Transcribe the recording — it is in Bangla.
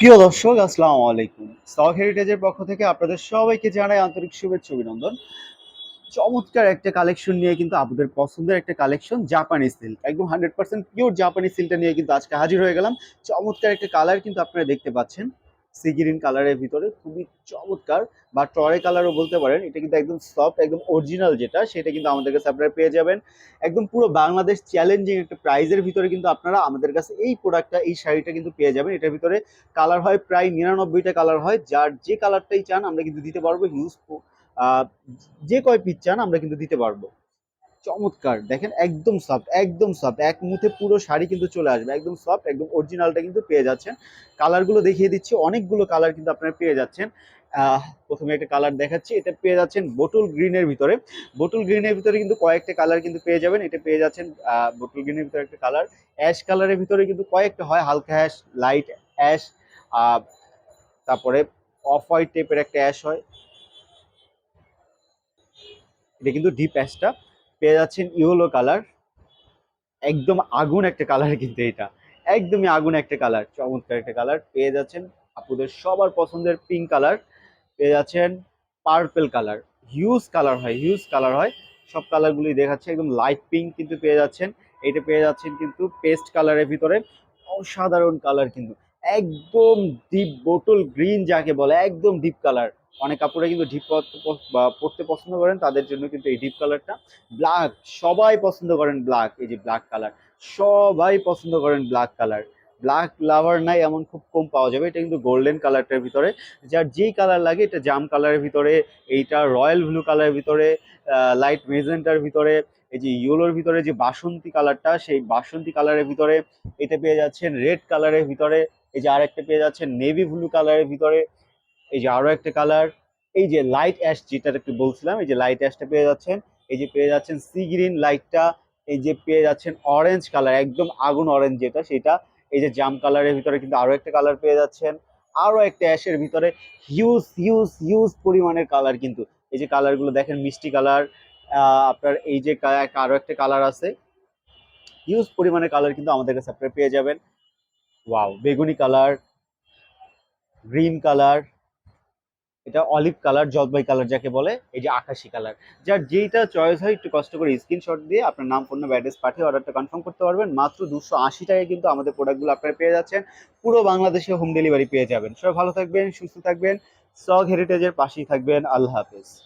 প্রিয় দর্শক, আসসালামু আলাইকুম। স্টক হেরিটেজের পক্ষ থেকে আপনাদের সবাইকে জানাই আন্তরিক শুভেচ্ছা, অভিনন্দন। চমৎকার একটা কালেকশন নিয়ে কিন্তু আপনাদের পছন্দের একটা কালেকশন জাপানি সিল্ক একদম হান্ড্রেড পার্সেন্ট পিওর জাপানি সিল্কটা নিয়ে কিন্তু আজকে হাজির হয়ে গেলাম। চমৎকার একটা কালার কিন্তু আপনারা দেখতে পাচ্ছেন। সিগিরিন কালারের ভিতরে, খুবই চমৎকার। বা টরে কালারও বলতে পারেন, এটা কিন্তু একদম সফট একদম অরিজিনাল যেটা, সেটা কিন্তু আমাদের কাছে আপনারা পেয়ে যাবেন। একদম পুরো বাংলাদেশ চ্যালেঞ্জিং একটা প্রাইজের ভিতরে কিন্তু আপনারা আমাদের কাছে এই প্রোডাক্টটা এই শাড়িটা কিন্তু পেয়ে যাবেন। এটার ভিতরে কালার হয় প্রায় নিরানব্বইটা কালার হয়। যার যে কালারটাই চান, আমরা কিন্তু দিতে পারব। হিউজ যে কয় পিস চান, আমরা কিন্তু দিতে পারব। চমৎকার। দেখেন, একদম সফট একদম সফট এক মুঠে পুরো শাড়ি কিন্তু চলে আসবে। একদম সফট একদম অরিজিনালটা কিন্তু পেয়ে যাচ্ছেন। কালারগুলো দেখিয়ে দিচ্ছি। অনেকগুলো কালার কিন্তু আপনারা পেয়ে যাচ্ছেন। প্রথমে একটা কালার দেখাচ্ছি। এটা পেয়ে যাচ্ছেন বোটল গ্রিনের ভিতরে। বোটল গ্রিনের ভিতরে কিন্তু কয়েকটা কালার কিন্তু পেয়ে যাবেন। এটা পেয়ে যাচ্ছেন বোটল গ্রিনের ভিতরে একটা কালার অ্যাশ কালারের ভিতরে কিন্তু কয়েকটা হয়। হালকা অ্যাশ লাইট অ্যাশ তারপরে অফ হোয়াইট টাইপের একটা অ্যাশ হয়। এটা কিন্তু ডিপ অ্যাশটা পেয়ে যাচ্ছেন ইয়েলো কালার। একদম আগুন একটা কালার কিন্তু এটা। একদমই আগুন একটা কালার, চমৎকার একটা কালার। পেয়ে যাচ্ছেন আপুদের সবার পছন্দের পিঙ্ক কালার। পেয়ে যাচ্ছেন পার্পেল কালার। হিউজ কালার হয় হিউজ কালার হয়। সব কালারগুলি দেখাচ্ছে, একদম লাইট পিঙ্ক কিন্তু পেয়ে যাচ্ছেন। এটা পেয়ে যাচ্ছেন কিন্তু পেস্ট কালারের ভিতরে। অসাধারণ কালার কিন্তু। একদম ডিপ বোটল গ্রিন যাকে বলে, একদম ডিপ কালার। অনেক কাপড়ে কিন্তু ডিপ পড়তে পছন্দ করেন, তাদের জন্য কিন্তু এই ডিপ কালারটা। ব্ল্যাক সবাই পছন্দ করেন ব্ল্যাক এই যে ব্ল্যাক কালার। সবাই পছন্দ করেন ব্ল্যাক কালার। ব্ল্যাক লাভার নাই, এমন খুব কম পাওয়া যাবে। এটা কিন্তু গোল্ডেন কালারটার ভিতরে। যার যেই কালার লাগে, এটা জাম কালারের ভিতরে, এইটা রয়্যাল ব্লু কালারের ভিতরে লাইট মেজেন্টার ভিতরে, এই যে ইয়েলোর ভিতরে যে বাসন্তী কালারটা, সেই বাসন্তী কালারের ভিতরে এটা পেয়ে যাচ্ছেন রেড কালারের ভিতরে, এই যে আরেকটা পেয়ে যাচ্ছেন নেভি ব্লু কালারের ভিতরে এই যে আরও একটা কালার এই যে লাইট অ্যাশ যেটা একটু বলছিলাম, এই যে লাইট অ্যাশটা পেয়ে যাচ্ছেন, এই যে পেয়ে যাচ্ছেন সি গ্রিন লাইটটা এই যে পেয়ে যাচ্ছেন অরেঞ্জ কালার একদম আগুন অরেঞ্জ যেটা, সেটা এই যে জাম কালারের ভিতরে কিন্তু আরও একটা কালার পেয়ে যাচ্ছেন, আরও একটা অ্যাশের ভিতরে হিউজ হিউজ হিউজ পরিমাণের কালার কিন্তু, এই যে কালারগুলো দেখেন মিষ্টি কালার আপনার এই যে কা- আরও একটা কালার আছে হিউজ পরিমাণের কালার কিন্তু আমাদের কাছে আপনারা পেয়ে যাবেন ওয়াও বেগুনি কালার গ্রিন কালার এটা অলিভ কালার জলপাই কালার যাকে বলে, এই যে আকাশি কালার যার যেইটা চয়েস হয়, একটু কষ্ট করে স্ক্রিনশট দিয়ে আপনার নাম পণ্য অ্যাড্রেস পাঠিয়ে অর্ডারটা কনফার্ম করতে পারবেন। মাত্র দুশো আশি টাকায় কিন্তু আমাদের প্রোডাক্টগুলো আপনারা পেয়ে যাচ্ছেন। পুরো বাংলাদেশে হোম ডেলিভারি পেয়ে যাবেন। সবাই ভালো থাকবেন, সুস্থ থাকবেন সগ হেরিটেজের পাশেই থাকবেন। আল্লাহ হাফেজ।